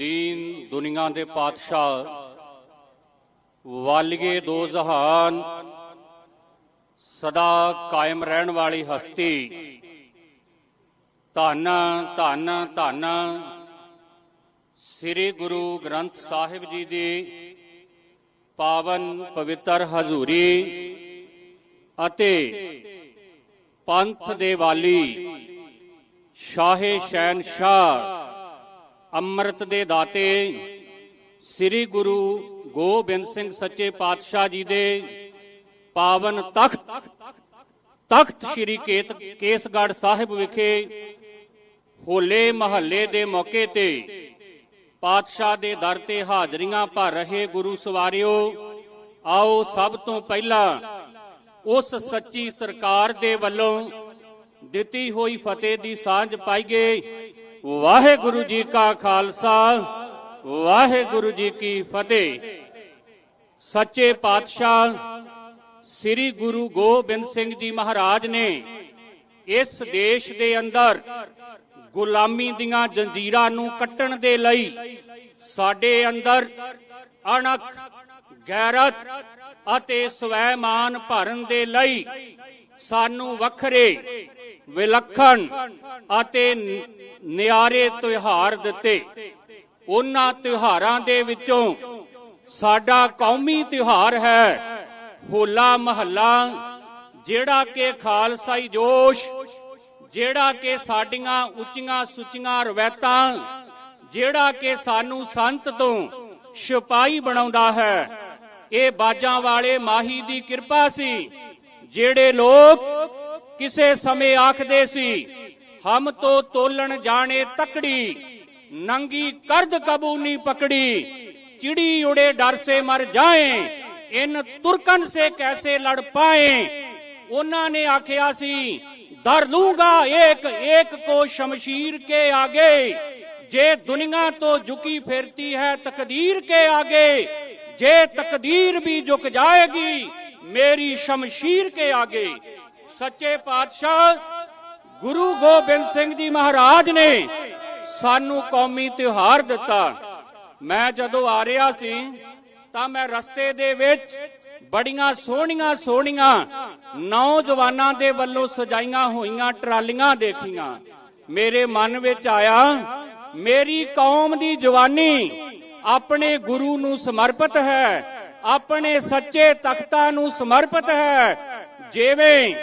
ਦੀਨ ਦੁਨੀਆ ਦੇ ਪਾਤਸ਼ਾਹ, ਵਾਲੀਏ ਦੋ ਜਹਾਨ, ਸਦਾ ਕਾਇਮ ਰਹਿਣ ਵਾਲੀ ਹਸਤੀ। ਧੰਨ ਧੰਨ ਧੰਨ ਸ੍ਰੀ ਗੁਰੂ ਗ੍ਰੰਥ ਸਾਹਿਬ ਜੀ ਦੀ ਪਾਵਨ ਪਵਿੱਤਰ ਹਜ਼ੂਰੀ ਅਤੇ ਪੰਥ ਦੇ ਵਾਲੀ ਸ਼ਾਹੇ ਸ਼ਹਿਨशाह ਅੰਮ੍ਰਿਤ ਦੇ ਦਾਤੇ ਸ੍ਰੀ ਗੁਰੂ ਗੋਬਿੰਦ ਸਿੰਘ ਸੱਚੇ ਪਾਤਸ਼ਾਹ ਜੀ ਦੇ ਪਾਵਨ ਤਖਤ ਤਖਤ ਸ੍ਰੀ ਕੇਤ, ਕੇਸਗੜ੍ਹ ਸਾਹਿਬ ਵਿਖੇ ਹੋਲੇ ਮਹੱਲੇ ਦੇ ਮੌਕੇ ਤੇ ਪਾਤਸ਼ਾਹ ਦੇ ਦਰ ਤੇ ਹਾਜ਼ਰੀਆਂ ਭਰ ਰਹੇ ਗੁਰੂ ਸਵਾਰਿਓ, ਆਓ ਸਭ ਤੋਂ ਪਹਿਲਾਂ ਉਸ ਸੱਚੀ ਸਰਕਾਰ ਦੇ ਵੱਲੋਂ ਦਿੱਤੀ ਹੋਈ ਫਤਿਹ ਦੀ ਸਾਂਝ ਪਾਈਏ। ਵਾਹਿਗੁਰੂ ਜੀ ਕਾ ਖਾਲਸਾ, ਵਾਹਿਗੁਰੂ ਜੀ ਕੀ ਫਤਿਹ। ਸੱਚੇ ਪਾਤਸ਼ਾਹ ਸ੍ਰੀ ਗੁਰੂ ਗੋਬਿੰਦ ਸਿੰਘ ਜੀ ਮਹਾਰਾਜ ਨੇ ਇਸ ਦੇਸ਼ ਦੇ ਅੰਦਰ ਗੁਲਾਮੀ ਦੀਆਂ ਜੰਜੀਰਾਂ ਨੂੰ ਕੱਟਣ ਦੇ ਲਈ ਸਾਡੇ ਅੰਦਰ ਅਣਖ, ਗੈਰਤ ਅਤੇ ਸਵੈਮਾਨ ਭਰਨ ਦੇ ਲਈ ਸਾਨੂੰ ਵੱਖਰੇ ਵਿਲੱਖਣ ਅਤੇ ਨਿਆਰੇ ਤਿਉਹਾਰ ਦਿੱਤੇ। ਉਹਨਾਂ ਤਿਉਹਾਰਾਂ ਦੇ ਵਿੱਚੋਂ ਸਾਡਾ ਕੌਮੀ ਤਿਉਹਾਰ ਹੈ ਹੋਲਾ ਮਹੱਲਾ, ਜਿਹੜਾ ਕਿ ਖਾਲਸਾਈ ਜੋਸ਼, ਜਿਹੜਾ ਕਿ ਸਾਡੀਆਂ ਉੱਚੀਆਂ ਸੁੱਚੀਆਂ ਰਵੈਤਾਂ ਜਿਹੜਾ ਕਿ ਸਾਨੂੰ ਸੰਤ ਤੋਂ ਸਿਪਾਹੀ ਬਣਾਉਂਦਾ ਹੈ। ਇਹ ਬਾਜਾਂ ਵਾਲੇ ਮਾਹੀ ਦੀ ਕਿਰਪਾ ਸੀ ਜਿਹੜੇ ਲੋਕ ਕਿਸੇ ਸਮੇਂ ਆਖਦੇ ਸੀ, ਹਮ ਤੋ ਤੋਲਣ ਜਾਣੇ ਤਕੜੀ, ਨੰਗੀ ਕਰਦ ਕਬੂ ਨਹੀਂ ਪਕੜੀ, ਚਿੜੀ ਉੜੇ ਡਰ ਸੇ ਮਰ ਜਾਏ, ਇਨ ਤੁਰਕਨ ਸੇ ਕੈਸੇ ਲੜ ਪਾਏ? ਉਹਨਾਂ ਨੇ ਆਖਿਆ ਸੀ ਦਰ ਲੂੰਗਾ ਏਕ ਏਕ ਕੋ ਸ਼ਮਸ਼ੀਰ ਕੇ ਆਗੇ, ਜੇ ਦੁਨੀਆ ਤੋਂ ਝੁਕੀ ਫਿਰਤੀ ਹੈ ਤਕਦੀਰ ਕੇ ਆਗੇ, ਜੇ ਤਕਦੀਰ ਵੀ ਝੁਕ ਜਾਏਗੀ ਮੇਰੀ ਸ਼ਮਸ਼ੀਰ ਕੇ ਆਗੇ ਸੱਚੇ ਪਾਤਸ਼ਾਹ ਗੁਰੂ ਗੋਬਿੰਦ ਸਿੰਘ ਜੀ ਮਹਾਰਾਜ ਨੇ ਸਾਨੂੰ ਕੌਮੀ ਤਿਉਹਾਰ ਦਿੱਤਾ ਮੈਂ ਜਦੋਂ ਆ ਰਿਹਾ ਸੀ ਤਾਂ ਮੈਂ ਰਸਤੇ ਦੇ ਵਿੱਚ ਬੜੀਆਂ ਸੋਹਣੀਆਂ ਸੋਹਣੀਆਂ ਨੌਜਵਾਨਾਂ ਦੇ ਵੱਲੋਂ ਸਜਾਈਆਂ ਹੋਈਆਂ ਟਰਾਲੀਆਂ ਦੇਖੀਆਂ ਮੇਰੇ ਮਨ ਵਿੱਚ ਆਇਆ ਮੇਰੀ ਕੌਮ ਦੀ ਜਵਾਨੀ ਆਪਣੇ ਗੁਰੂ ਨੂੰ ਸਮਰਪਿਤ ਹੈ ਆਪਣੇ ਸੱਚੇ ਤਖਤਾਂ ਨੂੰ ਸਮਰਪਿਤ ਹੈ। ਜਿਵੇਂ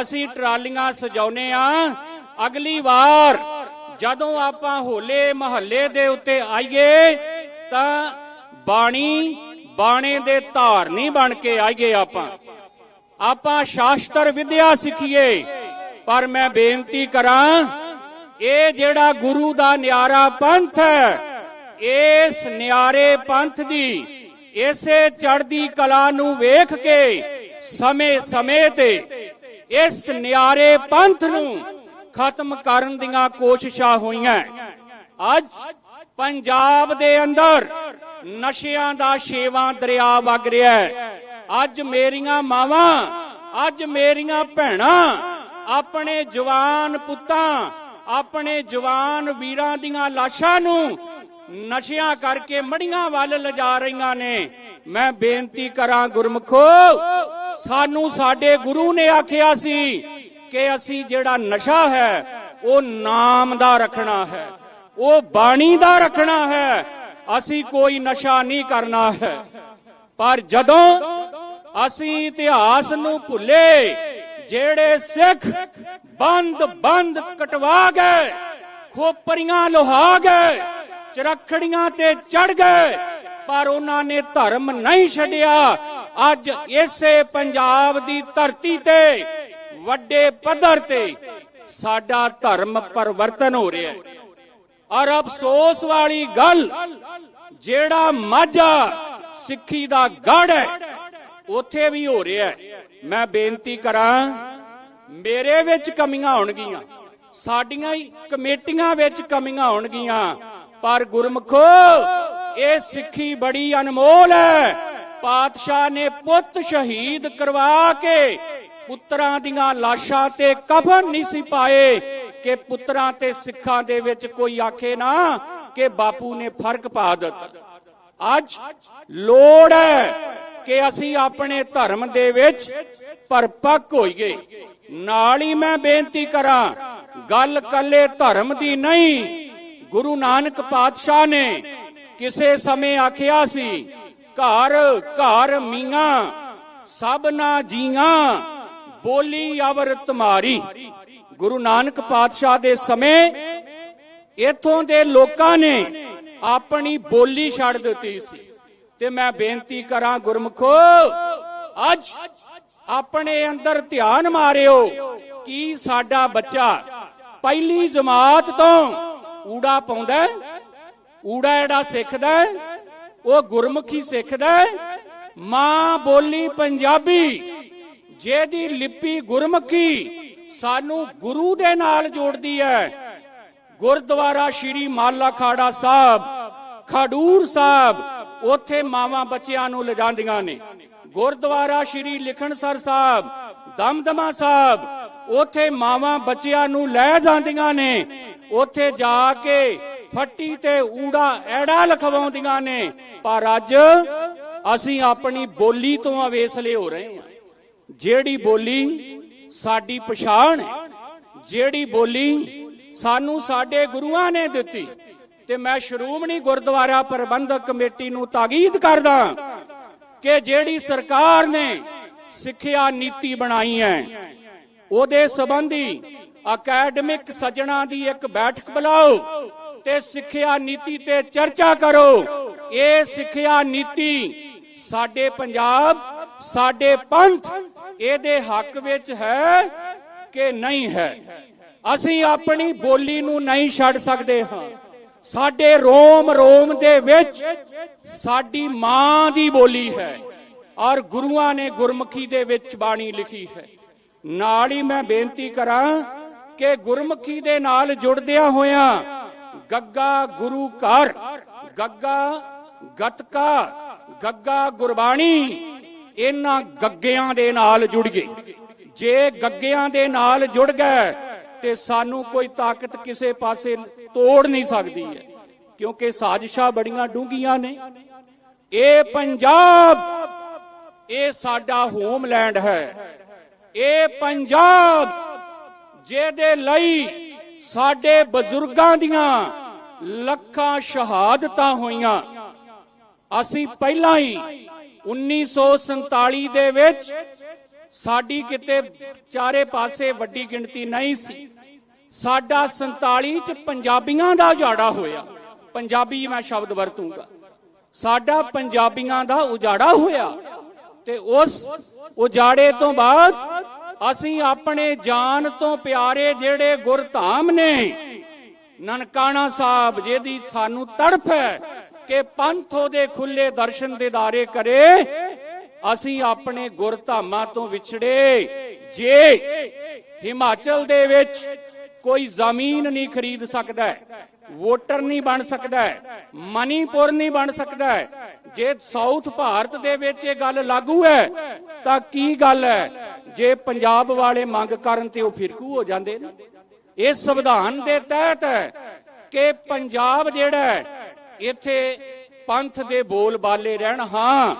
ਅਸੀਂ ਟਰਾਲੀਆਂ ਸਜਾਉਨੇ ਆ, ਅਗਲੀ ਵਾਰ ਜਦੋਂ ਆਪਾਂ ਹੋਲੇ ਮਹੱਲੇ ਦੇ ਉੱਤੇ ਆਈਏ, ਤਾਂ ਬਾਣੀ ਬਾਣੇ ਦੇ ਧਾਰਨੀ ਬਣ ਕੇ ਆਈਏ ਆਪਾਂ। ਆਪਾਂ ਸ਼ਾਸਤਰ ਵਿਦਿਆ ਸਿੱਖੀਏ, ਪਰ ਮੈਂ ਬੇਨਤੀ ਕਰਾਂ, ਇਹ ਜਿਹੜਾ ਗੁਰੂ ਦਾ ਨਿਆਰਾ ਪੰਥ ਹੈ, ਇਸ ਨਿਆਰੇ ਪੰਥ ਦੀ ਇਸੇ ਚੜ੍ਹਦੀ ਕਲਾ ਨੂੰ ਵੇਖ ਕੇ ਸਮੇਂ-ਸਮੇਂ ਤੇ ਇਸ ਨਿਆਰੇ ਪੰਥ ਨੂੰ ਖਤਮ ਕਰਨ ਦੀਆਂ ਕੋਸ਼ਿਸ਼ਾਂ ਹੋਈਆਂ। ਅੱਜ ਪੰਜਾਬ ਦੇ ਅੰਦਰ ਨਸ਼ਿਆਂ ਦਾ ਛੇਵਾਂ ਦਰਿਆ ਵਗ ਰਿਹਾ ਹੈ। ਅੱਜ ਮੇਰੀਆਂ ਮਾਵਾਂ, ਅੱਜ ਮੇਰੀਆਂ ਭੈਣਾਂ, ਆਪਣੇ ਜਵਾਨ ਪੁੱਤਾਂ, ਆਪਣੇ ਜਵਾਨ ਵੀਰਾਂ ਦੀਆਂ ਲਾਸ਼ਾਂ ਨੂੰ ਨਸ਼ਿਆਂ ਕਰਕੇ ਮੜੀਆਂ ਵੱਲ ਲਿਜਾ ਰਹੀਆਂ ਨੇ। ਮੈਂ ਬੇਨਤੀ ਕਰਾਂ ਗੁਰਮਖੋ, ਸਾਨੂੰ ਸਾਡੇ ਗੁਰੂ ਨੇ ਆਖਿਆ ਸੀ ਕਿ ਅਸੀਂ ਜਿਹੜਾ ਨਸ਼ਾ ਹੈ, ਉਹ ਨਾਮ ਦਾ ਰੱਖਣਾ ਹੈ, ਉਹ ਬਾਣੀ ਦਾ ਰੱਖਣਾ ਹੈ, ਅਸੀਂ ਕੋਈ ਨਸ਼ਾ ਨਹੀਂ ਕਰਨਾ ਹੈ। ਪਰ ਜਦੋਂ ਅਸੀਂ ਇਤਿਹਾਸ ਨੂੰ ਭੁੱਲੇ, ਜਿਹੜੇ ਸਿੱਖ ਬੰਦ ਬੰਦ ਕਟਵਾ ਗਏ, ਖੋਪਰੀਆਂ ਲੋਹਾ ਗਏ ਚਰਖੜੀਆਂ ਤੇ ਚੜ ਗਏ, ਪਰ ਉਹਨਾਂ ਨੇ ਧਰਮ ਨਹੀਂ ਛੱਡਿਆ। ਅੱਜ ਇਸੇ ਪੰਜਾਬ ਦੀ ਧਰਤੀ ਤੇ, ਵੱਡੇ ਪੱਧਰ ਤੇ ਸਾਡਾ ਧਰਮ ਪਰਿਵਰਤਨ ਹੋ ਰਿਹਾ ਹੈ। ਔਰ ਅਫਸੋਸ ਵਾਲੀ ਗੱਲ, ਜਿਹੜਾ ਮਾਝਾ ਸਿੱਖੀ ਦਾ ਗੜ ਹੈ, ਉੱਥੇ ਵੀ ਹੋ ਰਿਹਾ ਹੈ। ਮੈਂ ਬੇਨਤੀ ਕਰਾਂ, ਮੇਰੇ ਵਿੱਚ ਕਮੀਆਂ ਹੋਣਗੀਆਂ, ਸਾਡੀਆਂ ਕਮੇਟੀਆਂ ਵਿੱਚ ਕਮੀਆਂ ਹੋਣਗੀਆਂ। ਪਰ ਗੁਰਮਖੋ, ਇਹ ਸਿੱਖੀ ਬੜੀ ਅਨਮੋਲ ਹੈ। ਪਾਤਸ਼ਾਹ ਨੇ ਪੁੱਤ ਸ਼ਹੀਦ ਕਰਵਾ ਕੇ ਪੁੱਤਰਾਂ ਦੀਆਂ ਲਾਸ਼ਾਂ ਤੇ ਕਫਨ ਨਹੀਂ ਸੀ ਪਾਏ ਕਿ ਪੁੱਤਰਾਂ ਤੇ ਸਿੱਖਾਂ ਦੇ ਵਿੱਚ ਕੋਈ ਆਖੇ ਨਾ ਕਿ ਬਾਪੂ ਨੇ ਫ਼ਰਕ ਪਾ ਦਿੱਤਾ। ਅੱਜ ਲੋੜ ਹੈ ਕਿ ਅਸੀਂ ਆਪਣੇ ਧਰਮ ਦੇ ਵਿੱਚ ਪਰਪੱਕ ਹੋਈਏ। ਨਾਲ ਹੀ ਮੈਂ ਬੇਨਤੀ ਕਰਾਂ, ਗੱਲ ਕੱਲੇ ਧਰਮ ਦੀ ਨਹੀਂ ਗੁਰੂ ਨਾਨਕ ਪਾਤਸ਼ਾਹ ਨੇ ਕਿਸੇ ਸਮੇਂ ਆਖਿਆ ਸੀ, ਘਰ ਘਰ ਮੀਆਂ ਸਭਨਾ ਜੀਆਂ, ਬੋਲੀ ਅਵਰ ਤੁਮਾਰੀ ਗੁਰੂ ਨਾਨਕ ਪਾਤਸ਼ਾਹ ਦੇ ਸਮੇਂ ਇਥੋਂ ਦੇ ਲੋਕਾਂ ਨੇ ਆਪਣੀ ਬੋਲੀ ਛੱਡ ਦਿੱਤੀ ਸੀ। ਤੇ ਮੈਂ ਬੇਨਤੀ ਕਰਾਂ, ਗੁਰਮਖੋ, ਅੱਜ ਆਪਣੇ ਅੰਦਰ ਧਿਆਨ ਮਾਰਿਓ ਕੀ ਸਾਡਾ ਬੱਚਾ ਪਹਿਲੀ ਜਮਾਤ ਤੋਂ ਊੜਾ ਪਾਉਂਦਾ ਊੜਾ ਜਿਹੜਾ ਸਿੱਖਦਾ ਉਹ ਗੁਰਮੁਖੀ ਸਿੱਖਦਾ ਹੈ। ਮਾਂ ਬੋਲੀ ਪੰਜਾਬੀ, ਜਿਹਦੀ ਲਿਪੀ ਗੁਰਮੁਖੀ, ਸਾਨੂੰ ਗੁਰੂ ਦੇ ਨਾਲ ਜੋੜਦੀ ਹੈ। ਗੁਰਦੁਆਰਾ ਸ਼੍ਰੀ ਮਾਲਾ ਖਾੜਾ ਸਾਹਿਬ, ਖਡੂਰ ਸਾਹਿਬ, ਉੱਥੇ ਮਾਵਾਂ ਬੱਚਿਆਂ ਨੂੰ ਲਿਜਾਂਦੀਆਂ ਨੇ। ਗੁਰਦੁਆਰਾ ਸ਼੍ਰੀ ਲਿਖਣਸਰ ਸਾਹਿਬ, ਦਮਦਮਾ ਸਾਹਿਬ, ਉੱਥੇ ਮਾਵਾਂ ਬੱਚਿਆਂ ਨੂੰ ਲੈ ਜਾਂਦੀਆਂ ਨੇ। ਉੱਥੇ ਜਾ ਕੇ ਫੱਟੀ ਤੇ ਊੜਾ ਐੜਾ ਲਖਵਾਉਂਦੀਆਂ ਨੇ। ਪਰ ਅੱਜ ਅਸੀਂ ਆਪਣੀ ਬੋਲੀ ਤੋਂ ਅਵੇਸਲੇ ਹੋ ਰਹੇ ਹਾਂ। ਜਿਹੜੀ ਬੋਲੀ ਸਾਡੀ ਪਛਾਣ ਹੈ, ਜਿਹੜੀ ਬੋਲੀ ਸਾਨੂੰ ਸਾਡੇ ਗੁਰੂਆਂ ਨੇ ਦਿੱਤੀ। ਤੇ ਮੈਂ ਸ਼੍ਰੋਮਣੀ ਗੁਰਦੁਆਰਾ ਪ੍ਰਬੰਧਕ ਕਮੇਟੀ ਨੂੰ ਤਾਕੀਦ ਕਰਦਾ ਕਿ ਜਿਹੜੀ ਸਰਕਾਰ ਨੇ ਸਿੱਖਿਆ ਨੀਤੀ ਬਣਾਈ ਹੈ, ਉਹਦੇ ਸੰਬੰਧੀ ਅਕੈਡਮਿਕ ਸੱਜਣਾ ਦੀ ਇੱਕ ਬੈਠਕ ਬੁਲਾਓ ਤੇ ਸਿੱਖਿਆ ਨੀਤੀ ਤੇ ਚਰਚਾ ਕਰੋ। ਇਹ ਸਿੱਖਿਆ ਨੀਤੀ ਸਾਡੇ ਪੰਜਾਬ, ਸਾਡੇ ਪੰਥ, ਇਹਦੇ ਹੱਕ ਵਿੱਚ ਹੈ ਕਿ ਨਹੀਂ ਹੈ? ਅਸੀਂ ਆਪਣੀ ਬੋਲੀ ਨੂੰ ਨਹੀਂ ਛੱਡ ਸਕਦੇ ਹਾਂ। ਸਾਡੇ ਰੋਮ ਰੋਮ ਦੇ ਵਿੱਚ ਸਾਡੀ ਮਾਂ ਦੀ ਬੋਲੀ ਹੈ ਔਰ ਗੁਰੂਆਂ ਨੇ ਗੁਰਮੁਖੀ ਦੇ ਵਿੱਚ ਬਾਣੀ ਲਿਖੀ ਹੈ। ਨਾਲ ਹੀ ਮੈਂ ਬੇਨਤੀ ਕਰਾਂ ਕਿ ਗੁਰਮੁਖੀ ਦੇ ਨਾਲ ਜੁੜਦਿਆਂ ਹੋਇਆਂ, ਗੱਗਾ ਗੁਰੂ ਘਰ, ਗੱਗਾ ਗਤਕਾ, ਗੱਗਾ ਗੁਰਬਾਣੀ, ਇਹਨਾਂ ਗੱਗਿਆਂ ਦੇ ਨਾਲ ਜੁੜ ਗਏ। ਜੇ ਗੱਗਿਆਂ ਦੇ ਨਾਲ ਜੁੜ ਗਏ, ਤੇ ਸਾਨੂੰ ਕੋਈ ਤਾਕਤ ਕਿਸੇ ਪਾਸੇ ਤੋੜ ਨਹੀਂ ਸਕਦੀ ਹੈ, ਕਿਉਂਕਿ ਸਾਜ਼ਿਸ਼ਾਂ ਬੜੀਆਂ ਡੂੰਘੀਆਂ ਨੇ। ਇਹ ਪੰਜਾਬ ਇਹ ਸਾਡਾ ਹੋਮਲੈਂਡ ਹੈ। ਇਹ ਪੰਜਾਬ ਜਿਹਦੇ ਲਈ ਸਾਡੇ ਬਜ਼ੁਰਗਾਂ ਦੀਆਂ ਲੱਖਾਂ ਸ਼ਹਾਦਤਾਂ ਹੋਈਆਂ। ਅਸੀਂ ਪਹਿਲਾਂ ਹੀ 1947 ਦੇ ਵਿੱਚ ਸਾਡੀ ਕਿਤੇ ਚਾਰੇ ਪਾਸੇ ਵੱਡੀ ਗਿਣਤੀ ਨਹੀਂ ਸੀ। ਸਾਡਾ 47 ਚ ਪੰਜਾਬੀਆਂ ਦਾ ਉਜਾੜਾ ਹੋਇਆ। ਪੰਜਾਬੀ ਮੈਂ ਸ਼ਬਦ ਵਰਤੂੰਗਾ। ਸਾਡਾ ਪੰਜਾਬੀਆਂ ਦਾ ਉਜਾੜਾ ਹੋਇਆ ਤੇ ਉਸ ਉਜਾੜੇ ਤੋਂ ਬਾਅਦ ਅਸੀਂ ਆਪਣੇ ਜਾਨ ਤੋਂ ਪਿਆਰੇ ਜਿਹੜੇ ਗੁਰਧਾਮ ਨੇ, ਨਨਕਾਣਾ ਸਾਹਿਬ, ਜਿਹਦੀ ਸਾਨੂੰ ਤੜਫ ਹੈ ਕਿ ਪੰਥ ਉਹਦੇ ਖੁੱਲੇ ਦਰਸ਼ਨ ਦੇਦਾਰੇ ਕਰੇ, ਅਸੀਂ ਆਪਣੇ ਗੁਰਧਾਮਾਂ ਤੋਂ ਵਿਛੜੇ। ਜੇ ਹਿਮਾਚਲ ਦੇ ਵਿੱਚ ਕੋਈ ਜ਼ਮੀਨ ਨਹੀਂ ਖਰੀਦ ਸਕਦਾ ਵੋਟਰ ਨਹੀਂ ਬਣ ਸਕਦਾ ਹੈ, ਮਨੀਪੁਰ ਨਹੀਂ ਬਣ ਸਕਦਾ ਹੈ। ਜੇ ਸਾਊਥ ਭਾਰਤ ਦੇ ਵਿੱਚ ਇਹ ਗੱਲ ਲਾਗੂ ਹੈ ਤਾਂ ਕੀ ਗੱਲ ਹੈ? ਜੇ ਪੰਜਾਬ ਵਾਲੇ ਮੰਗ ਕਰਨ ਤੇ ਉਹ ਫਿਰਕੂ ਹੋ ਜਾਂਦੇ ਨੇ। ਇਹ ਸੰਵਿਧਾਨ ਦੇ ਤਹਿਤ ਹੈ ਕਿ ਪੰਜਾਬ ਜਿਹੜਾ ਇੱਥੇ ਪੰਥ ਦੇ ਬੋਲ ਬਾਲੇ ਰਹਿਣ। ਹਾਂ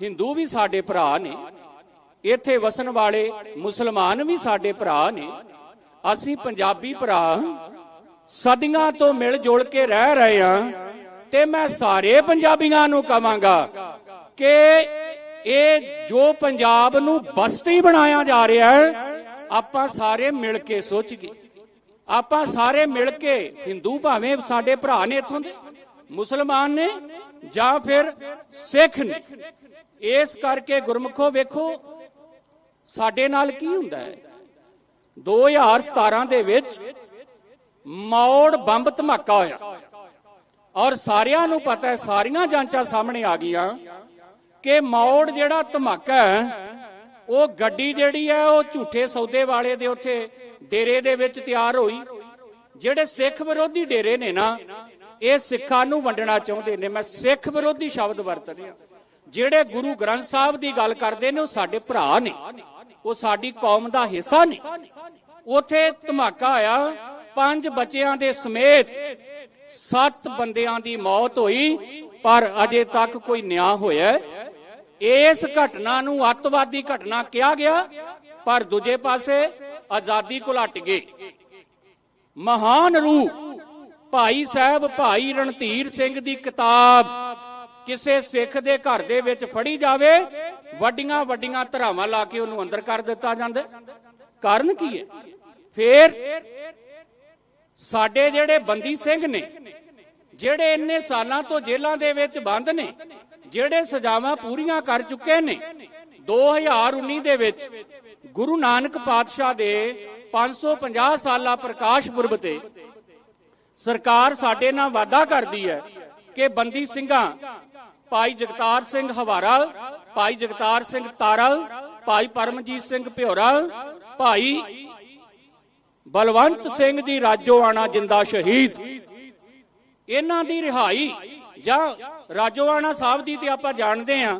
ਹਿੰਦੂ ਵੀ ਸਾਡੇ ਭਰਾ ਨੇ ਇੱਥੇ ਵਸਣ ਵਾਲੇ ਮੁਸਲਮਾਨ ਵੀ ਸਾਡੇ ਭਰਾ ਨੇ। ਅਸੀਂ ਪੰਜਾਬੀ ਭਰਾ ਸਦੀਆਂ ਤੋਂ ਮਿਲ ਜੁਲ ਕੇ ਰਹਿ ਰਹੇ ਹਾਂ ਤੇ ਮੈਂ ਸਾਰੇ ਪੰਜਾਬੀਆਂ ਨੂੰ ਕਵਾਂਗਾ ਕਿ ਇਹ ਜੋ ਪੰਜਾਬ ਨੂੰ ਬਸਤੀ ਬਣਾਇਆ ਜਾ ਰਿਹਾ ਹੈ, ਆਪਾਂ ਸਾਰੇ ਮਿਲ ਕੇ ਸੋਚੀਏ ਆਪਾਂ ਸਾਰੇ ਮਿਲ ਕੇ ਹਿੰਦੂ ਭਾਵੇਂ ਸਾਡੇ ਭਰਾ ਨੇ ਇਥੋਂ ਦੇ, ਮੁਸਲਮਾਨ ਨੇ ਜਾਂ ਫਿਰ ਸਿੱਖ ਨੇ, ਇਸ ਕਰਕੇ ਗੁਰਮਖੋ ਵੇਖੋ, ਸਾਡੇ ਨਾਲ ਕੀ ਹੁੰਦਾ ਹੈ? 2017 ਦੇ ਵਿੱਚ ਮੌੜ ਬੰਬ ਧਮਾਕਾ ਹੋਇਆ। ਔਰ ਸਾਰਿਆਂ ਨੂੰ ਪਤਾ ਹੈ, ਸਾਰੀਆਂ ਜਾਂਚਾਂ ਸਾਹਮਣੇ ਆ ਗਈਆਂ ਕਿ ਮੌੜ ਜਿਹੜਾ ਧਮਾਕਾ ਉਹ ਗੱਡੀ ਜਿਹੜੀ ਹੈ, ਉਹ ਝੂਠੇ ਸੌਦੇ ਵਾਲੇ ਦੇ ਉੱਥੇ ਡੇਰੇ ਦੇ ਵਿੱਚ ਤਿਆਰ ਹੋਈ। ਜਿਹੜੇ ਸਿੱਖ ਵਿਰੋਧੀ ਡੇਰੇ ਨੇ ਨਾ, ਇਹ ਸਿੱਖਾਂ ਨੂੰ ਵੰਡਣਾ ਚਾਹੁੰਦੇ ਨੇ। ਮੈਂ ਸਿੱਖ ਵਿਰੋਧੀ ਸ਼ਬਦ ਵਰਤ ਰਿਹਾ ਜਿਹੜੇ ਗੁਰੂ ਗ੍ਰੰਥ ਸਾਹਿਬ ਦੀ ਗੱਲ ਕਰਦੇ ਨੇ, ਉਹ ਸਾਡੇ ਭਰਾ ਨੇ। ਉਹ ਸਾਡੀ ਕੌਮ ਦਾ ਹਿੱਸਾ ਨੇ। ਉਥੇ ਧਮਾਕਾ ਆਇਆ ਪੰਜ ਬੱਚਿਆਂ ਦੇ ਸਮੇਤ ਸੱਤ ਬੰਦਿਆਂ ਦੀ ਮੌਤ ਹੋਈ, ਪਰ ਅਜੇ ਤੱਕ ਕੋਈ ਨਿਆਂ ਹੋਇਆ। ਇਸ ਘਟਨਾ ਨੂੰ ਅੱਤਵਾਦੀ ਘਟਨਾ ਕਿਹਾ ਗਿਆ, ਪਰ ਦੂਜੇ ਪਾਸੇ ਆਜ਼ਾਦੀ ਘੁਲਟ ਗਏ। ਮਹਾਨ ਰੂਹ ਭਾਈ ਸਾਹਿਬ ਭਾਈ ਰਣਧੀਰ ਸਿੰਘ ਦੀ ਕਿਤਾਬ ਕਿਸੇ ਸਿੱਖ ਦੇ ਘਰ ਦੇ ਵਿੱਚ ਫੜੀ ਜਾਵੇ, ਵੱਡੀਆਂ ਵੱਡੀਆਂ ਧਰਾਵਾਂ ਲਾ ਕੇ ਉਹਨੂੰ ਅੰਦਰ ਕਰ ਦਿੱਤਾ ਜਾਂਦਾ। ਕਾਰਨ ਕੀ ਹੈ? ਫੇਰ ਸਾਡੇ ਜਿਹੜੇ ਬੰਦੀ ਸਿੰਘ ਨੇ, ਜਿਹੜੇ ਇੰਨੇ ਸਾਲਾਂ ਤੋਂ ਜੇਲ੍ਹਾਂ ਦੇ ਵਿੱਚ ਬੰਦ ਨੇ, ਜਿਹੜੇ ਸਜ਼ਾਵਾਂ ਪੂਰੀਆਂ ਕਰ ਚੁੱਕੇ ਨੇ 2019 ਦੇ ਵਿੱਚ ਗੁਰੂ ਨਾਨਕ ਪਾਤਸ਼ਾਹ ਦੇ 550 ਸਾਲਾ ਪ੍ਰਕਾਸ਼ ਪੁਰਬ ਤੇ ਸਰਕਾਰ ਸਾਡੇ ਨਾਲ ਵਾਅਦਾ ਕਰਦੀ ਹੈ ਕਿ ਬੰਦੀ ਸਿੰਘਾਂ, ਭਾਈ ਜਗਤਾਰ ਸਿੰਘ ਹਵਾਰਾ, ਭਾਈ ਜਗਤਾਰ ਸਿੰਘ ਤਾਰਾ ਭਾਈ ਪਰਮਜੀਤ ਸਿੰਘ ਭਿਓਰਾ, ਭਾਈ ਬਲਵੰਤ ਸਿੰਘ ਦੀ ਰਾਜੋਆਣਾ ਜਿੰਦਾ ਸ਼ਹੀਦ। ਇਹਨਾਂ ਦੀ ਰਿਹਾਈ ਜਾਂ ਰਾਜੋਆਣਾ ਸਾਹਿਬ ਦੀ ਤੇ ਆਪਾਂ ਜਾਣਦੇ ਹਾਂ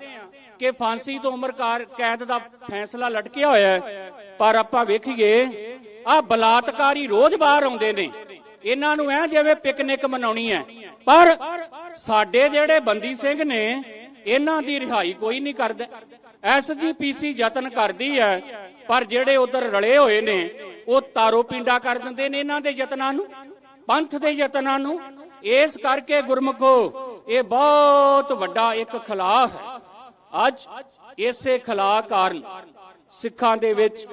ਕਿ ਫਾਂਸੀ ਤੋਂ ਉਮਰ ਕੈਦ ਦਾ ਫੈਸਲਾ ਲਟਕਿਆ ਹੋਇਆ ਹੈ। ਪਰ ਆਪਾਂ ਵੇਖੀਏ ਆ ਬਲਾਤਕਾਰੀ ਰੋਜ਼ ਬਾਹਰ ਆਉਂਦੇ ਨੇ। ਇਹਨਾਂ ਨੂੰ ਐ ਜਿਵੇਂ ਪਿਕਨਿਕ ਮਨਾਉਣੀ ਹੈ। ਪਰ ਸਾਡੇ ਜਿਹੜੇ ਬੰਦੀ ਸਿੰਘ ਨੇ, ਇਹਨਾਂ ਦੀ ਰਿਹਾਈ ਕੋਈ ਨਹੀਂ ਕਰਦਾ। ਐਸਜੀਪੀਸੀ ਯਤਨ ਕਰਦੀ ਹੈ, ਪਰ ਜਿਹੜੇ ਉਧਰ ਰਲੇ ਹੋਏ ਨੇ ਉਹ ਤਾਰੋ ਪਿੰਡਾ ਕਰ ਦਿੰਦੇ ਨੇ ਇਹਨਾਂ ਦੇ ਯਤਨਾਂ ਨੂੰ, ਪੰਥ ਦੇ ਯਤਨਾਂ ਨੂੰ। ਇਸ ਕਰਕੇ ਗੁਰਮਖੋ, ਇਹ ਬਹੁਤ ਵੱਡਾ ਇੱਕ ਖਲਾਅ ਹੈ। ਅੱਜ ਇਸੇ ਖਲਾਅ ਕਾਰਨ ਸਿੱਖਾਂ ਦੇ ਵਿੱਚ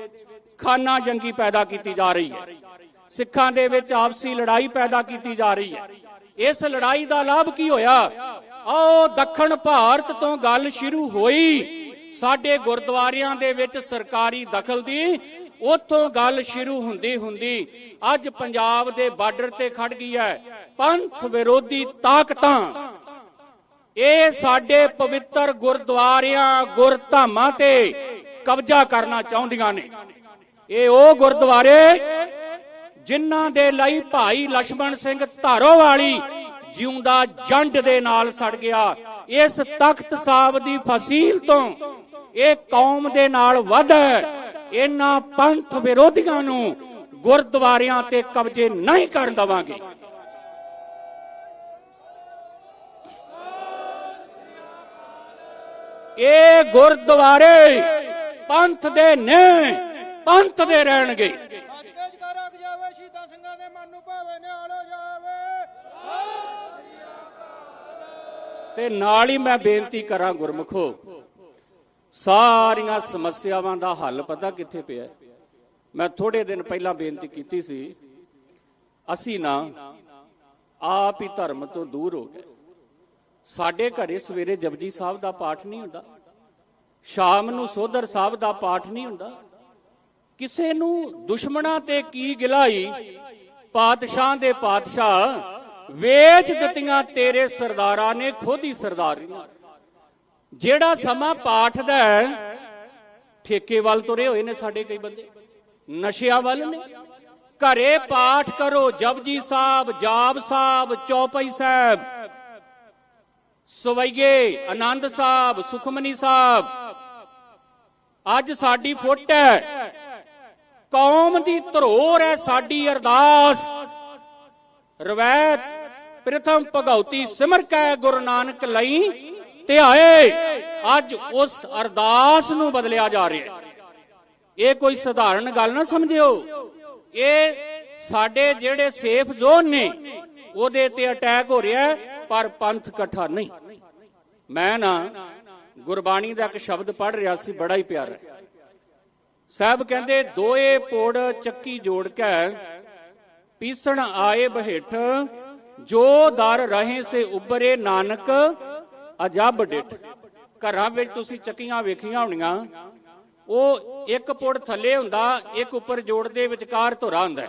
ਖਾਨਾ ਜੰਗੀ ਪੈਦਾ ਕੀਤੀ ਜਾ ਰਹੀ ਹੈ। ਸਿੱਖਾਂ ਦੇ ਵਿੱਚ ਆਪਸੀ ਲੜਾਈ ਪੈਦਾ ਕੀਤੀ ਜਾ ਰਹੀ ਹੈ। ਇਸ ਲੜਾਈ ਦਾ ਲਾਭ ਕੀ ਹੋਇਆ? ਆਓ ਦੱਖਣ ਭਾਰਤ ਤੋਂ ਗੱਲ ਸ਼ੁਰੂ ਹੋਈ। ਸਾਡੇ ਗੁਰਦੁਆਰਿਆਂ ਦੇ ਵਿੱਚ ਸਰਕਾਰੀ ਦਖਲ ਦੀ ਉੱਥੋਂ ਗੱਲ ਸ਼ੁਰੂ ਹੁੰਦੀ ਹੁੰਦੀ ਅੱਜ ਪੰਜਾਬ ਦੇ ਬਾਰਡਰ ਤੇ ਖੜ ਗਈ ਹੈ। ਪੰਥ ਵਿਰੋਧੀ ਤਾਕਤਾਂ, ਇਹ ਸਾਡੇ ਪਵਿੱਤਰ ਗੁਰਦੁਆਰਿਆਂ, ਗੁਰਧਾਮਾਂ ਤੇ ਕਬਜ਼ਾ ਕਰਨਾ ਚਾਹੁੰਦੀਆਂ ਨੇ। ਇਹ ਉਹ ਗੁਰਦੁਆਰੇ ਜਿਨ੍ਹਾਂ ਦੇ ਲਈ ਭਾਈ ਲక్ష్మణ ਸਿੰਘ ਧਾਰੋ ਵਾਲੀ ਜਿਉਂਦਾ ਜੰਡ ਦੇ ਨਾਲ ਸੜ ਗਿਆ। ਇਸ ਤਖਤ ਸਾਹਿਬ ਦੀ ਫਸੀਲ ਤੋਂ ਇਹ ਕੌਮ ਦੇ ਨਾਲ ਵਧ ਹੈ। ਇਹਨਾਂ ਪੰਥ ਵਿਰੋਧੀਆਂ ਨੂੰ ਗੁਰਦੁਆਰਿਆਂ ਤੇ ਕਬਜ਼ੇ ਨਹੀਂ ਕਰਨ ਦਵਾਂਗੇ। ਇਹ ਗੁਰਦੁਆਰੇ ਪੰਥ ਦੇ ਨੇ, ਪੰਥ ਦੇ ਰਹਿਣਗੇ। ਤੇ ਨਾਲ ਹੀ ਮੈਂ ਬੇਨਤੀ ਕਰਾਂ ਗੁਰਮਖੋ ਸਾਰੀਆਂ ਸਮੱਸਿਆਵਾਂ ਦਾ ਹੱਲ ਪਤਾ ਕਿੱਥੇ ਪਿਆ? ਮੈਂ ਥੋੜੇ ਦਿਨ ਪਹਿਲਾਂ ਬੇਨਤੀ ਕੀਤੀ ਸੀ, ਅਸੀਂ ਨਾ ਆਪ ਹੀ ਧਰਮ ਤੋਂ ਦੂਰ ਹੋ ਗਏ। ਸਾਡੇ ਘਰੇ ਸਵੇਰੇ ਜਪਜੀ ਸਾਹਿਬ ਦਾ ਪਾਠ ਨਹੀਂ ਹੁੰਦਾ, ਸ਼ਾਮ ਨੂੰ ਸੋਧਰ ਸਾਹਿਬ ਦਾ ਪਾਠ ਨਹੀਂ ਹੁੰਦਾ। ਕਿਸੇ ਨੂੰ ਦੁਸ਼ਮਣਾਂ ਤੇ ਕੀ ਗਿਲਾਈ? ਪਾਤਸ਼ਾਹ ਦੇ ਪਾਤਸ਼ਾਹ, ਵੇਚ ਦਿੱਤੀਆਂ ਤੇਰੇ ਸਰਦਾਰਾਂ ਨੇ ਖੁਦ ਹੀ ਸਰਦਾਰੀ ਜਿਹੜਾ ਸਮਾਂ ਪਾਠ ਦਾ ਠੇਕੇ ਵੱਲ ਤੁਰੇ ਹੋਏ ਨੇ ਸਾਡੇ ਕਈ ਬੰਦੇ। ਨਸ਼ਿਆਂ ਵੱਲ ਨੇ। ਘਰੇ ਪਾਠ ਕਰੋ, ਜਪਜੀ ਸਾਹਿਬ, ਜਾਪ ਸਾਹਿਬ, ਚੌਪਈ ਸਾਹਿਬ, ਸਵਈਏ, ਆਨੰਦ ਸਾਹਿਬ, ਸੁਖਮਨੀ ਸਾਹਿਬ। ਅੱਜ ਸਾਡੀ ਫੁੱਟ ਹੈ। ਕੌਮ ਦੀ ਧਰੋਰ ਹੈ ਸਾਡੀ ਅਰਦਾਸ। ਰਵੈਤ ਪ੍ਰਥਮ ਭਗਉਤੀ ਸਿਮਰ ਕੈ ਗੁਰੂ ਨਾਨਕ ਲਈ। ਧਿਆਏ ਅੱਜ ਉਸ ਅਰਦਾਸ ਨੂੰ ਬਦਲਿਆ ਜਾ ਰਿਹਾ ਹੈ। ਇਹ ਕੋਈ ਸਧਾਰਨ ਗੱਲ ਨਾ ਸਮਝਿਓ। ਇਹ ਸਾਡੇ ਜਿਹੜੇ ਸੇਫ ਜ਼ੋਨ ਨੇ, ਉਹਦੇ ਤੇ ਅਟੈਕ ਹੋ ਰਿਹਾ ਪਰ ਪੰਥ ਇਕੱਠਾ ਨਹੀਂ। ਮੈਂ ਨਾ ਗੁਰਬਾਣੀ ਦਾ ਇੱਕ ਸ਼ਬਦ ਪੜ ਰਿਹਾ ਸੀ, ਬੜਾ ਹੀ ਪਿਆਰਾ। ਸਾਹਿਬ ਕਹਿੰਦੇ, ਦੋਏ ਪੋੜ ਚੱਕੀ ਜੋੜ ਕੇ, ਪੀਸਣ ਆਏ ਬਹਿਠ, ਜੋ ਦਰ ਰਹੇ ਸੇ ਉਬਰੇ ਨਾਨਕ ਅਜਬ ਡਿੱਠ ਘਰਾਂ ਵਿੱਚ ਤੁਸੀਂ ਚੱਕੀਆਂ ਵੇਖੀਆਂ ਹੋਣੀਆਂ। ਉਹ ਇੱਕ ਪੁੜ ਥੱਲੇ ਹੁੰਦਾ, ਇੱਕ ਉੱਪਰ ਜੋੜ ਦੇ ਵਿਚਕਾਰ ਧੁਰਾ ਹੁੰਦਾ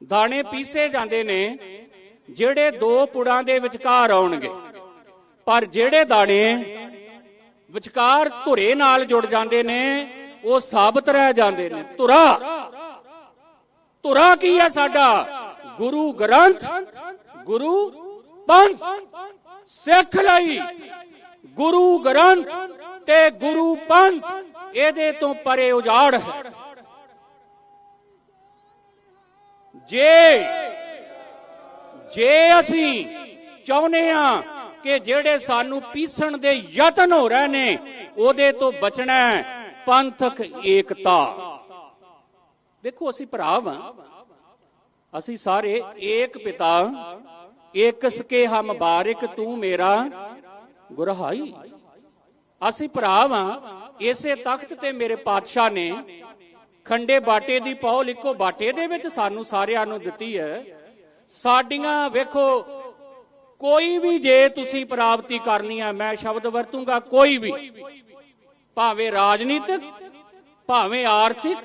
ਦਾਣੇ ਪੀਸੇ ਜਾਂਦੇ ਨੇ, ਜਿਹੜੇ ਦੋ ਪੁੜਾਂ ਦੇ ਵਿਚਕਾਰ ਆਉਣਗੇ। ਪਰ ਜਿਹੜੇ ਦਾਣੇ ਵਿਚਕਾਰ ਧੁਰੇ ਨਾਲ ਜੁੜ ਜਾਂਦੇ ਨੇ, ਉਹ ਸਾਬਤ ਰਹਿ ਜਾਂਦੇ ਨੇ। ਧੁਰਾ। ਧੁਰਾ ਕੀ ਹੈ ਸਾਡਾ? ਗੁਰੂ ਗ੍ਰੰਥ, ਗੁਰੂ ਪੰਥ। ਸਿੱਖ ਲਈ। ਗੁਰੂ ਗ੍ਰੰਥ ਤੇ ਗੁਰੂ ਪੰਥ ਇਹਦੇ ਤੋਂ ਪਰੇ ਉਜਾੜ ਹੈ। ਜੇ ਜੇ ਅਸੀਂ ਚਾਹੁੰਦੇ ਆ ਕਿ ਜਿਹੜੇ ਸਾਨੂੰ ਪੀਸਣ ਦੇ ਯਤਨ ਹੋ ਰਹੇ ਨੇ, ਉਹਦੇ ਤੋਂ ਬਚਣਾ ਪੰਥਕ ਏਕਤਾ। ਵੇਖੋ, ਅਸੀਂ ਭਰਾ ਵਾਂ। ਅਸੀਂ ਸਾਰੇ ਏਕ ਪਿਤਾ। ਏਕ ਸਕੇ ਹਮ ਬਾਰਿਕ ਤੂੰ ਮੇਰਾ ਗੁਰਹਾਈ। ਅਸੀਂ ਭਰਾ ਵਾਂ, ਇਸੇ ਤਖਤ ਤੇ ਮੇਰੇ ਪਾਤਸ਼ਾਹ ਨੇ ਖੰਡੇ ਬਾਟੇ ਦੀ ਪੌਲ ਇੱਕੋ ਬਾਟੇ ਦੇ ਵਿੱਚ ਸਾਨੂੰ ਸਾਰਿਆਂ ਨੂੰ ਦਿੱਤੀ ਹੈ। ਸਾਡੀਆਂ ਵੇਖੋ, ਕੋਈ ਵੀ ਜੇ ਤੁਸੀਂ ਪ੍ਰਾਪਤੀ ਕਰਨੀ ਹੈ ਮੈਂ ਸ਼ਬਦ ਵਰਤੂੰਗਾ, ਕੋਈ ਵੀ। ਭਾਵੇਂ ਰਾਜਨੀਤਿਕ, ਭਾਵੇਂ ਆਰਥਿਕ,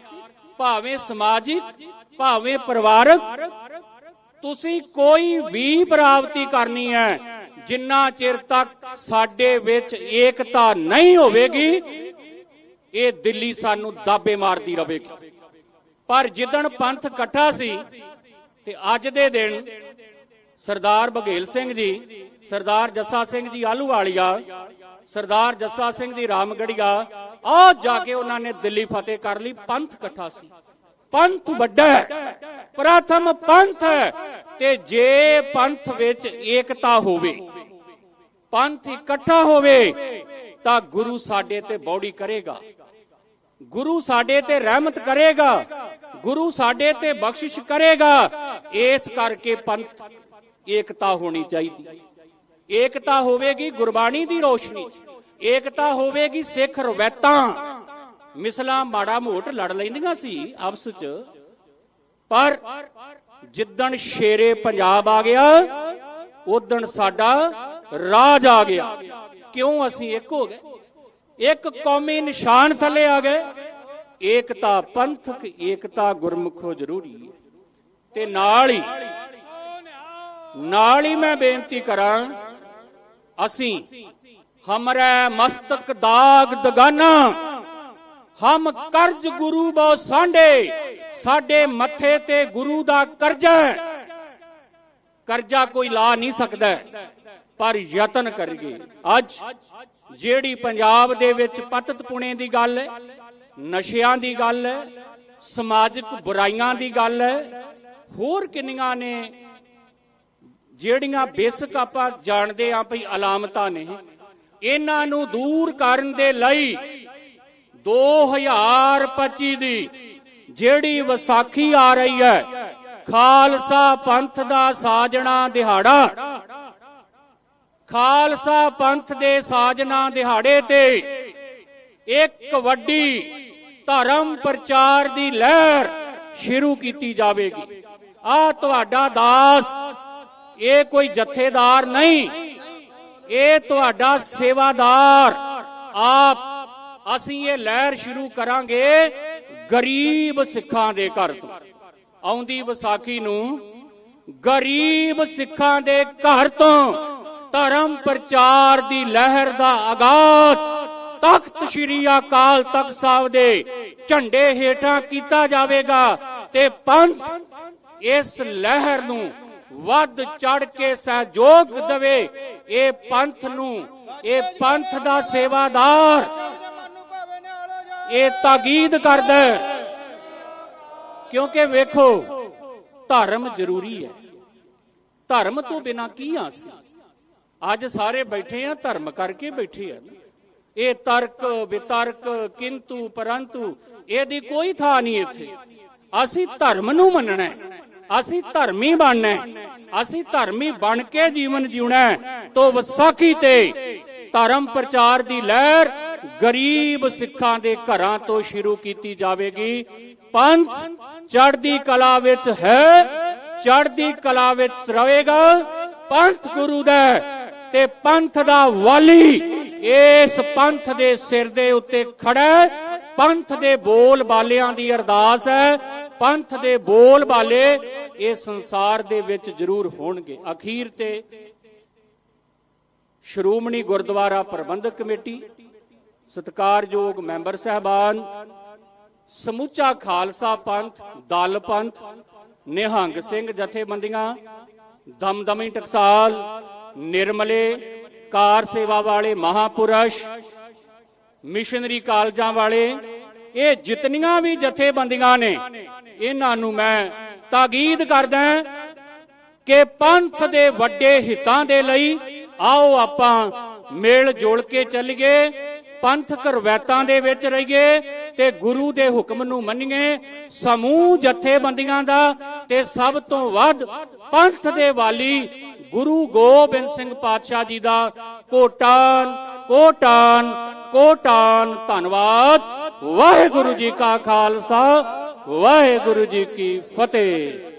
ਭਾਵੇਂ ਸਮਾਜਿਕ, ਭਾਵੇਂ ਪਰਿਵਾਰਕ ਤੁਸੀਂ ਕੋਈ ਵੀ ਪ੍ਰਾਪਤੀ ਕਰਨੀ ਹੈ, ਜਿੰਨਾ ਚਿਰ ਤੱਕ ਸਾਡੇ ਵਿੱਚ ਏਕਤਾ ਨਹੀਂ ਹੋਵੇਗੀ, ਇਹ ਦਿੱਲੀ ਸਾਨੂੰ ਦਾਬੇ ਮਾਰਦੀ ਰਹੇਗੀ। ਪਰ ਜਿੱਦਣ ਪੰਥ ਇਕੱਠਾ ਸੀ, ਤੇ ਅੱਜ ਦੇ ਦਿਨ ਸਰਦਾਰ ਬਘੇਲ ਸਿੰਘ ਜੀ, ਸਰਦਾਰ ਜੱਸਾ ਸਿੰਘ ਜੀ ਆਲੂਵਾਲੀਆ ਸਰਦਾਰ ਜੱਸਾ ਸਿੰਘ ਜੀ ਰਾਮਗੜੀਆ ਆ ਜਾ ਕੇ ਉਹਨਾਂ ਨੇ ਦਿੱਲੀ ਫਤਿਹ ਕਰ ਲਈ, ਪੰਥ ਇਕੱਠਾ ਸੀ। ਪੰਥ ਵੱਡਾ ਹੈ। ਪ੍ਰਥਮ ਪੰਥ ਹੈ ਤੇ ਜੇ ਪੰਥ ਵਿੱਚ ਏਕਤਾ ਹੋਵੇ, ਪੰਥ ਇਕੱਠਾ ਹੋਵੇ, ਤਾਂ ਗੁਰੂ ਸਾਡੇ ਤੇ ਬੌੜੀ ਕਰੇਗਾ। ਗੁਰੂ ਸਾਡੇ ਤੇ ਰਹਿਮਤ ਕਰੇਗਾ, ਗੁਰੂ ਸਾਡੇ ਤੇ ਬਖਸ਼ਿਸ਼ ਕਰੇਗਾ, ਇਸ ਕਰਕੇ ਪੰਥ ਏਕਤਾ ਹੋਣੀ ਚਾਹੀਦੀ। ਏਕਤਾ ਹੋਵੇਗੀ ਗੁਰਬਾਣੀ ਦੀ ਰੋਸ਼ਨੀ, ਏਕਤਾ ਹੋਵੇਗੀ ਸਿੱਖ ਰਵੈਤਾਂ। ਮਿਸਲਾਂ ਮਾੜਾ ਮੋਟ ਲੜ ਲੈਂਦੀਆਂ ਸੀ ਆਪਸ 'ਚ। ਪਰ ਜਿੱਦਣ ਸ਼ੇਰੇ ਪੰਜਾਬ ਆ ਗਿਆ ਉਦਣ ਸਾਡਾ ਰਾਜ ਆ ਗਿਆ। ਕਿਉਂ ਅਸੀਂ ਇੱਕ ਹੋ ਗਏ? ਇੱਕ ਕੌਮੀ ਨਿਸ਼ਾਨ ਥੱਲੇ ਆ ਗਏ। ਏਕਤਾ ਪੰਥਕ, ਏਕਤਾ ਗੁਰਮੁਖੋ ਜ਼ਰੂਰੀ ਹੈ। ਤੇ ਨਾਲ ਹੀ ਨਾਲ ਹੀ ਮੈਂ ਬੇਨਤੀ ਕਰਾਂ, ਅਸੀਂ ਹਮਰੇ ਮਸਤਕ ਦਾਗ ਦਗਾਨਾ ਹਮ ਕਰਜ ਗੁਰੂ ਬੋ ਸਾਂਢੇ। ਸਾਡੇ ਮੱਥੇ ਤੇ ਗੁਰੂ ਦਾ ਕਰਜ਼ਾ ਕਰਜ਼ਾ ਕੋਈ ਲਾ ਨਹੀਂ ਸਕਦਾ, ਪਰ ਯਤਨ ਕਰੀਏ। ਅੱਜ ਜਿਹੜੀ ਪੰਜਾਬ ਦੇ ਵਿੱਚ ਪਤਤ ਪੁਣੇ ਦੀ ਗੱਲ ਹੈ, ਨਸ਼ਿਆਂ ਦੀ ਗੱਲ ਹੈ, ਸਮਾਜਿਕ ਬੁਰਾਈਆਂ ਦੀ ਗੱਲ ਹੈ, ਹੋਰ ਕਿੰਨੀਆਂ ਨੇ ਜਿਹੜੀਆਂ ਬੇਸਿਕ ਆਪਾਂ ਜਾਣਦੇ ਆਂ ਭਈ ਅਲਾਮਤਾਂ ਨੇ, ਇਹਨਾਂ ਨੂੰ ਦੂਰ ਕਰਨ ਦੇ ਲਈ 2025 ਦੀ ਜਿਹੜੀ ਵਿਸਾਖੀ ਆ ਰਹੀ ਹੈ, ਖਾਲਸਾ ਪੰਥ ਦਾ ਸਾਜਣਾ ਦਿਹਾੜਾ। ਖਾਲਸਾ ਪੰਥ ਦੇ ਸਾਜਣਾ ਦਿਹਾੜੇ ਤੇ ਇੱਕ ਵੱਡੀ ਧਰਮ ਪ੍ਰਚਾਰ ਦੀ ਲਹਿਰ ਸ਼ੁਰੂ ਕੀਤੀ ਜਾਵੇਗੀ। ਆ ਤੁਹਾਡਾ ਦਾਸ, ਇਹ ਕੋਈ ਜਥੇਦਾਰ ਨਹੀਂ, ਇਹ ਤੁਹਾਡਾ ਸੇਵਾਦਾਰ ਆਪ ਅਸੀਂ ਇਹ ਲਹਿਰ ਸ਼ੁਰੂ ਕਰਾਂਗੇ ਗਰੀਬ ਸਿੱਖਾਂ ਦੇ ਘਰ ਤੋਂ। ਆਉਂਦੀ ਵਿਸਾਖੀ ਨੂੰ ਗਰੀਬ ਸਿੱਖਾਂ ਦੇ ਘਰ ਤੋਂ ਧਰਮ ਪ੍ਰਚਾਰ ਦੀ ਲਹਿਰ ਦਾ ਆਗਾਜ਼ ਤਖਤ ਸ੍ਰੀ ਅਕਾਲ ਤਖਤ ਸਾਹਿਬ ਦੇ ਝੰਡੇ ਹੇਠਾਂ ਕੀਤਾ ਜਾਵੇਗਾ ਤੇ ਪੰਥ ਇਸ ਲਹਿਰ ਨੂੰ ਵੱਧ ਚੜ ਕੇ ਸਹਿਯੋਗ ਦੇਵੇ। ਇਹ ਪੰਥ ਨੂੰ, ਇਹ ਪੰਥ ਦਾ ਸੇਵਾਦਾਰ ਇਹ ਤਾਕੀਦ ਕਰਦਾ ਕਿਉਂਕਿ ਵੇਖੋ, ਧਰਮ ਜ਼ਰੂਰੀ ਹੈ। ਧਰਮ ਤੋਂ ਬਿਨਾ ਕੀ ਆਸ ਅੱਜ ਸਾਰੇ ਬੈਠੇ ਆ, ਧਰਮ ਕਰਕੇ ਬੈਠੇ ਆ ਇਹ ਤਰਕ, ਵਿਤਰਕ, ਕਿੰਤੂ, ਪਰੰਤੂ, ਇਹਦੀ ਕੋਈ ਥਾਂ ਨਹੀਂ ਇੱਥੇ। ਅਸੀਂ ਧਰਮ ਨੂੰ ਮੰਨਣਾ ਹੈ। ਅਸੀਂ ਧਰਮੀ ਬਣਨਾ ਹੈ। ਅਸੀਂ ਧਰਮੀ ਬਣ ਕੇ ਜੀਵਨ ਜਿਉਣਾ ਹੈ। ਤੋ ਵਿਸਾਖੀ ਤੇ ਧਰਮ ਪ੍ਰਚਾਰ ਦੀ ਲਹਿਰ ਗਰੀਬ ਸਿੱਖਾਂ ਦੇ ਘਰਾਂ ਤੋਂ ਸ਼ੁਰੂ ਕੀਤੀ ਜਾਵੇਗੀ। ਪੰਥ ਚੜ੍ਹਦੀ ਕਲਾ ਵਿੱਚ ਹੈ, ਚੜ੍ਹਦੀ ਕਲਾ ਵਿੱਚ ਰਹੇਗਾ। ਪੰਥ ਗੁਰੂ ਦਾ ਤੇ ਪੰਥ ਦਾ ਵਾਲੀ ਇਸ ਪੰਥ ਦੇ ਸਿਰ ਦੇ ਉੱਤੇ ਖੜਾ ਪੰਥ ਦੇ ਬੋਲ ਬਾਲਿਆਂ ਦੀ ਅਰਦਾਸ ਹੈ। ਪੰਥ ਦੇ ਬੋਲ ਬਾਲੇ ਇਹ ਸੰਸਾਰ ਦੇ ਵਿੱਚ ਜ਼ਰੂਰ ਹੋਣਗੇ। ਅਖੀਰ ਤੇ ਸ਼੍ਰੋਮਣੀ ਗੁਰਦੁਆਰਾ ਪ੍ਰਬੰਧਕ ਕਮੇਟੀ, ਸਤਿਕਾਰਯੋਗ ਮੈਂਬਰ ਸਹਿਬਾਨ, ਸਮੁੱਚਾ ਖਾਲਸਾ ਪੰਥ, ਦਲ ਪੰਥ, ਨਿਹੰਗ ਸਿੰਘ ਜਥੇਬੰਦੀਆਂ, ਦਮਦਮੀ ਟਕਸਾਲ, ਨਿਰਮਲੇ, ਕਾਰ ਸੇਵਾ ਵਾਲੇ ਮਹਾਪੁਰਸ਼, ਮਿਸ਼ਨਰੀ ਕਾਲਜਾਂ ਵਾਲੇ, ਇਹ ਜਿਤਨੀਆਂ ਵੀ ਜਥੇਬੰਦੀਆਂ ਨੇ, ਇਹਨਾਂ ਨੂੰ ਮੈਂ ਤਾਕੀਦ ਕਰਦਾ ਕਿ ਪੰਥ ਦੇ ਵੱਡੇ ਹਿੱਤਾਂ ਦੇ ਲਈ ਆਓ ਆਪਾਂ ਮੇਲ ਜੋੜ ਕੇ ਚੱਲੀਏ, ਪੰਥਕ ਰਵਾਇਤਾਂ ਦੇ ਵਿੱਚ ਰਹੀਏ ਤੇ ਗੁਰੂ ਦੇ ਹੁਕਮ ਨੂੰ ਮੰਨੀਏ। ਸਮੂਹ ਜਥੇਬੰਦੀਆਂ ਦਾ ਤੇ ਸਭ ਤੋਂ ਵੱਧ ਪੰਥ ਦੇ ਵਾਲੀ ਗੁਰੂ ਗੋਬਿੰਦ ਸਿੰਘ ਪਾਤਸ਼ਾਹ ਜੀ ਦਾ ਕੋਟਾਨ ਕੋਟਾਨ ਕੋਟਾਨ। ਧੰਨਵਾਦ। ਵਾਹਿਗੁਰੂ ਜੀ ਕਾ ਖਾਲਸਾ, ਵਾਹਿਗੁਰੂ ਜੀ ਕੀ ਫਤਿਹ।